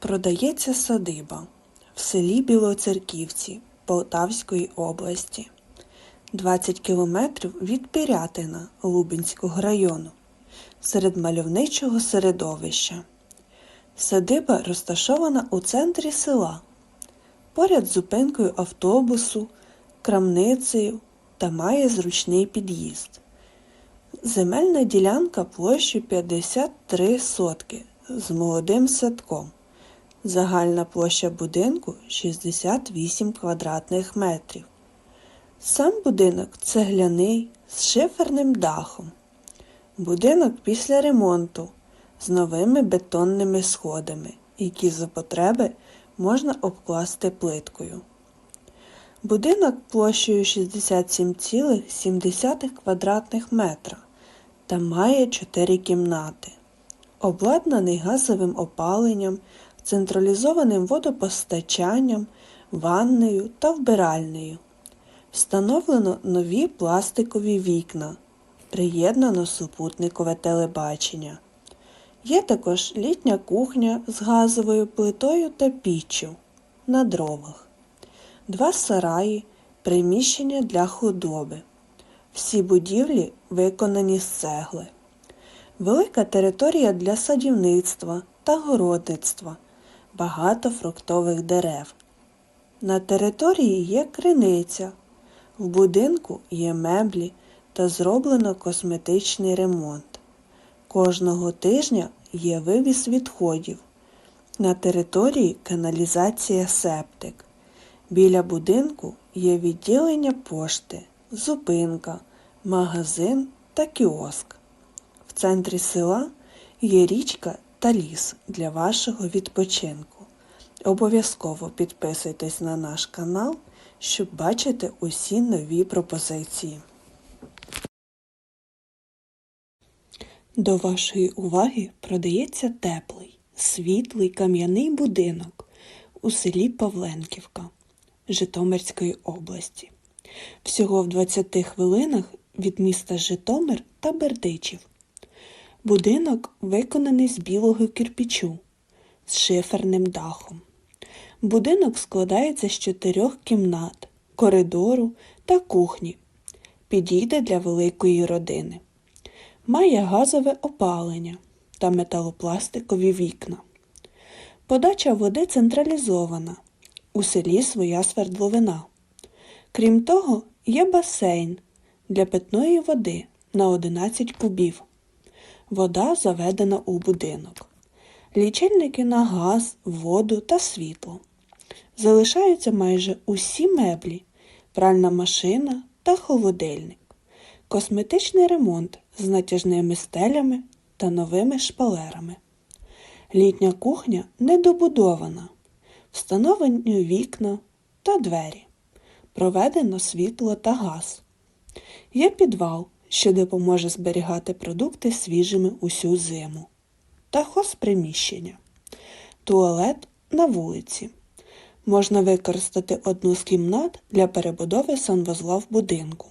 Продається садиба в селі Білоцерківці Полтавської області, 20 кілометрів від Пірятина Лубенського району, серед мальовничого середовища. Садиба розташована у центрі села, поряд з зупинкою автобусу, крамницею та має зручний під'їзд. Земельна ділянка площею 53 сотки з молодим садком. Загальна площа будинку 68 квадратних метрів. Сам будинок цегляний з шиферним дахом. Будинок після ремонту з новими бетонними сходами, які за потреби можна обкласти плиткою. Будинок площею 67,7 квадратних метра та має 4 кімнати. Обладнаний газовим опаленням, централізованим водопостачанням, ваннею та вбиральнею. Встановлено нові пластикові вікна. Приєднано супутникове телебачення. Є також літня кухня з газовою плитою та піччю на дровах, два сараї, приміщення для худоби. Всі будівлі виконані з цегли. Велика територія для садівництва та городництва, багато фруктових дерев. На території є криниця, в будинку є меблі та зроблено косметичний ремонт. Кожного тижня є вивіз відходів. На території каналізація септик. Біля будинку є відділення пошти, зупинка, магазин та кіоск. В центрі села є річка та ліс для вашого відпочинку. Обов'язково підписуйтесь на наш канал, щоб бачити усі нові пропозиції. До вашої уваги продається теплий, світлий кам'яний будинок у селі Павленківка Житомирської області. Всього в 20 хвилинах від міста Житомир та Бердичів. Будинок виконаний з білого кирпічу з шиферним дахом. Будинок складається з чотирьох кімнат, коридору та кухні. Підійде для великої родини. Має газове опалення та металопластикові вікна. Подача води централізована. У селі своя свердловина. Крім того, є басейн для питної води на 11 кубів. Вода заведена у будинок. Лічильники на газ, воду та світло. Залишаються майже усі меблі, пральна машина та холодильник, косметичний ремонт з натяжними стелями та новими шпалерами. Літня кухня недобудована, встановлені вікна та двері, проведено світло та газ. Є підвал, що допоможе зберігати продукти свіжими усю зиму, та хозприміщення, туалет на вулиці. Можна використати одну з кімнат для перебудови санвузла в будинку.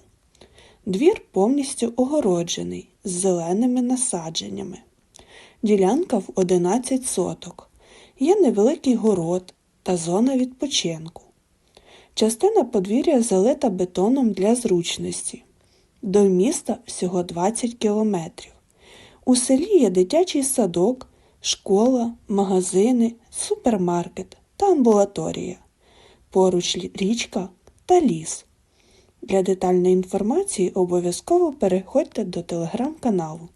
Двір повністю огороджений з зеленими насадженнями. Ділянка в 11 соток. Є невеликий город та зона відпочинку. Частина подвір'я залита бетоном для зручності. До міста всього 20 кілометрів. У селі є дитячий садок, школа, магазини, супермаркет та амбулаторія. Поруч річка та ліс. Для детальної інформації обов'язково переходьте до телеграм-каналу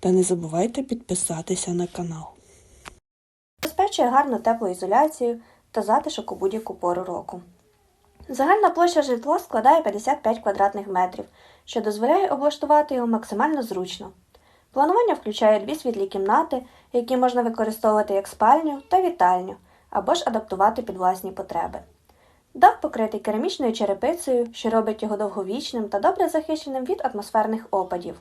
та не забувайте підписатися на канал. Забезпечує гарну теплоізоляцію та затишок у будь-яку пору року. Загальна площа житла складає 55 квадратних метрів, що дозволяє облаштувати його максимально зручно. Планування включає дві світлі кімнати, які можна використовувати як спальню та вітальню, або ж адаптувати під власні потреби. Дах покритий керамічною черепицею, що робить його довговічним та добре захищеним від атмосферних опадів.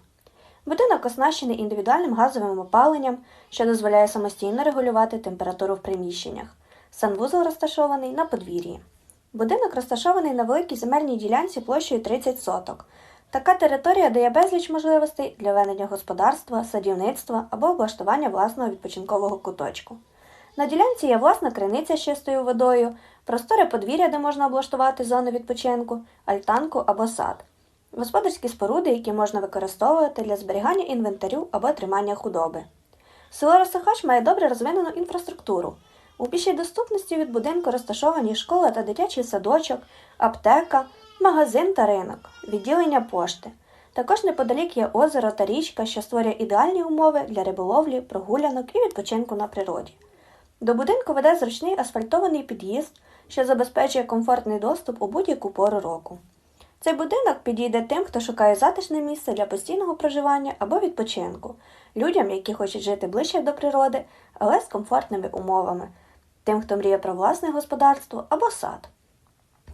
Будинок оснащений індивідуальним газовим опаленням, що дозволяє самостійно регулювати температуру в приміщеннях. Санвузол розташований на подвір'ї. Будинок розташований на великій земельній ділянці площею 30 соток. Така територія дає безліч можливостей для ведення господарства, садівництва або облаштування власного відпочинкового куточку. На ділянці є власна криниця з чистою водою, просторе подвір'я, де можна облаштувати зону відпочинку, альтанку або сад, господарські споруди, які можна використовувати для зберігання інвентарю або тримання худоби. Село Росихач має добре розвинену інфраструктуру. У пішій доступності від будинку розташовані школа та дитячий садочок, аптека, магазин та ринок, відділення пошти. Також неподалік є озеро та річка, що створює ідеальні умови для риболовлі, прогулянок і відпочинку на природі. До будинку веде зручний асфальтований під'їзд, що забезпечує комфортний доступ у будь-яку пору року. Цей будинок підійде тим, хто шукає затишне місце для постійного проживання або відпочинку, людям, які хочуть жити ближче до природи, але з комфортними умовами, тим, хто мріє про власне господарство або сад.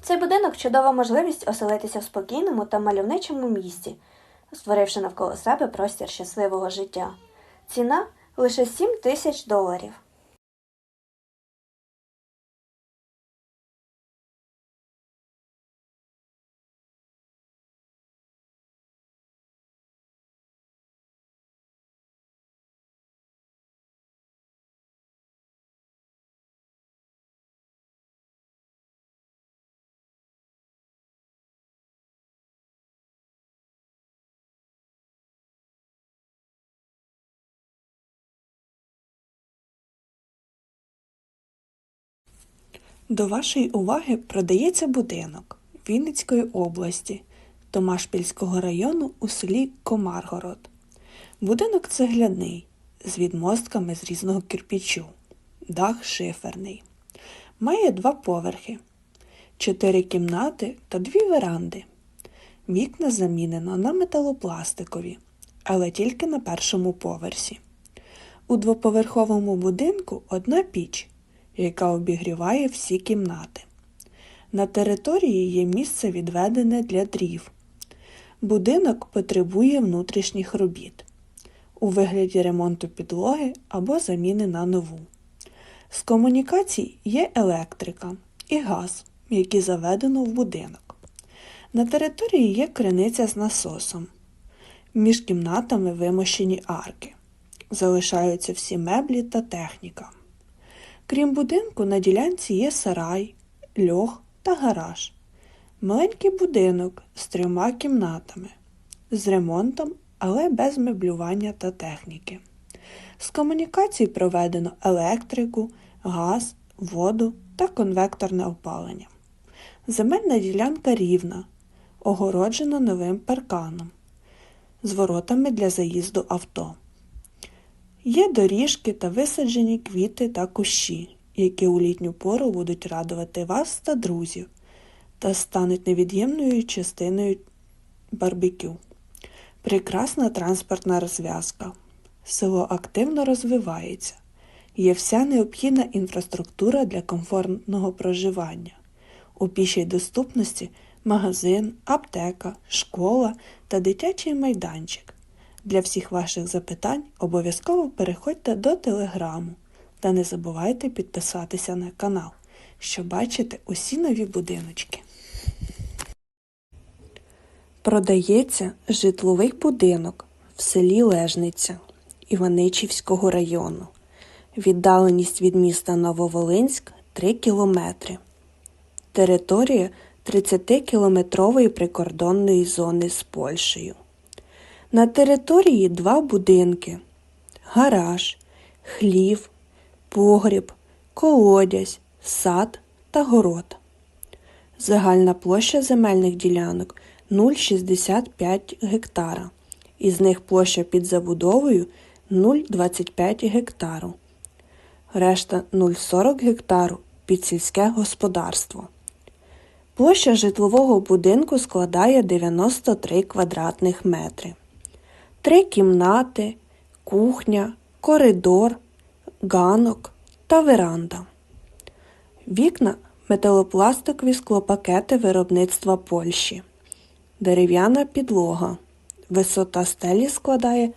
Цей будинок чудова можливість оселитися в спокійному та мальовничому місці, створивши навколо себе простір щасливого життя. Ціна лише 7 тисяч доларів. До вашої уваги продається будинок Вінницької області Томашпільського району у селі Комаргород. Будинок цегляний з відмостками з різного кирпічу, дах шиферний. Має два поверхи, чотири кімнати та дві веранди. Вікна замінено на металопластикові, але тільки на першому поверсі. У двоповерховому будинку одна піч, яка обігріває всі кімнати. На території є місце відведене для дрів. Будинок потребує внутрішніх робіт у вигляді ремонту підлоги або заміни на нову. З комунікацій є електрика і газ, які заведено в будинок. На території є криниця з насосом. Між кімнатами вимощені арки. Залишаються всі меблі та техніка. Крім будинку, на ділянці є сарай, льох та гараж. Маленький будинок з трьома кімнатами, з ремонтом, але без меблювання та техніки. З комунікацій проведено електрику, газ, воду та конвекторне опалення. Земельна ділянка рівна, огороджена новим парканом з воротами для заїзду авто. Є доріжки та висаджені квіти та кущі, які у літню пору будуть радувати вас та друзів та стануть невід'ємною частиною барбекю. Прекрасна транспортна розв'язка. Село активно розвивається. Є вся необхідна інфраструктура для комфортного проживання. У пішій доступності магазин, аптека, школа та дитячий майданчик. Для всіх ваших запитань обов'язково переходьте до телеграму та не забувайте підписатися на канал, щоб бачити усі нові будиночки. Продається житловий будинок в селі Лежниця Іваничівського району. Віддаленість від міста Нововолинськ 3 кілометри. Територія 30-кілометрової прикордонної зони з Польщею. На території два будинки: гараж, хлів, погріб, колодязь, сад та город. Загальна площа земельних ділянок 0,65 гектара. Із них площа під забудовою 0,25 гектару. Решта 0,40 гектару під сільське господарство. Площа житлового будинку складає 93 квадратних метри. Три кімнати, кухня, коридор, ганок та веранда. Вікна металопластикові склопакети виробництва Польщі. Дерев'яна підлога. Висота стелі складає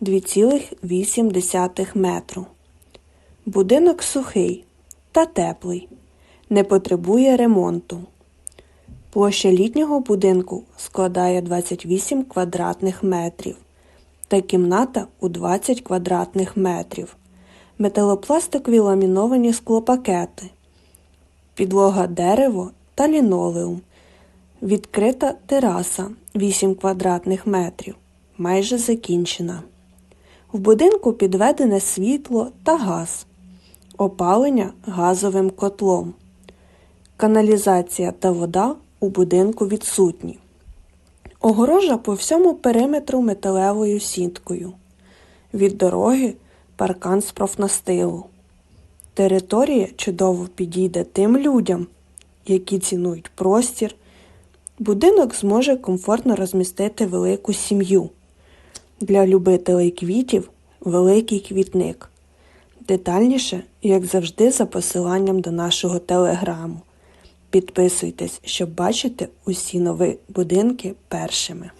2,8 метру. Будинок сухий та теплий. Не потребує ремонту. Площа літнього будинку складає 28 квадратних метрів та кімната у 20 квадратних метрів. металопластикові ламіновані склопакети, підлога дерево та лінолеум, відкрита тераса 8 квадратних метрів, майже закінчена. В будинку підведене світло та газ, опалення газовим котлом. Каналізація та вода у будинку відсутні. Огорожа по всьому периметру металевою сіткою. Від дороги паркан з профнастилу. Територія чудово підійде тим людям, які цінують простір. Будинок зможе комфортно розмістити велику сім'ю. Для любителей квітів великий квітник. Детальніше, як завжди, за посиланням до нашого телеграму. Підписуйтесь, щоб бачити усі нові будинки першими.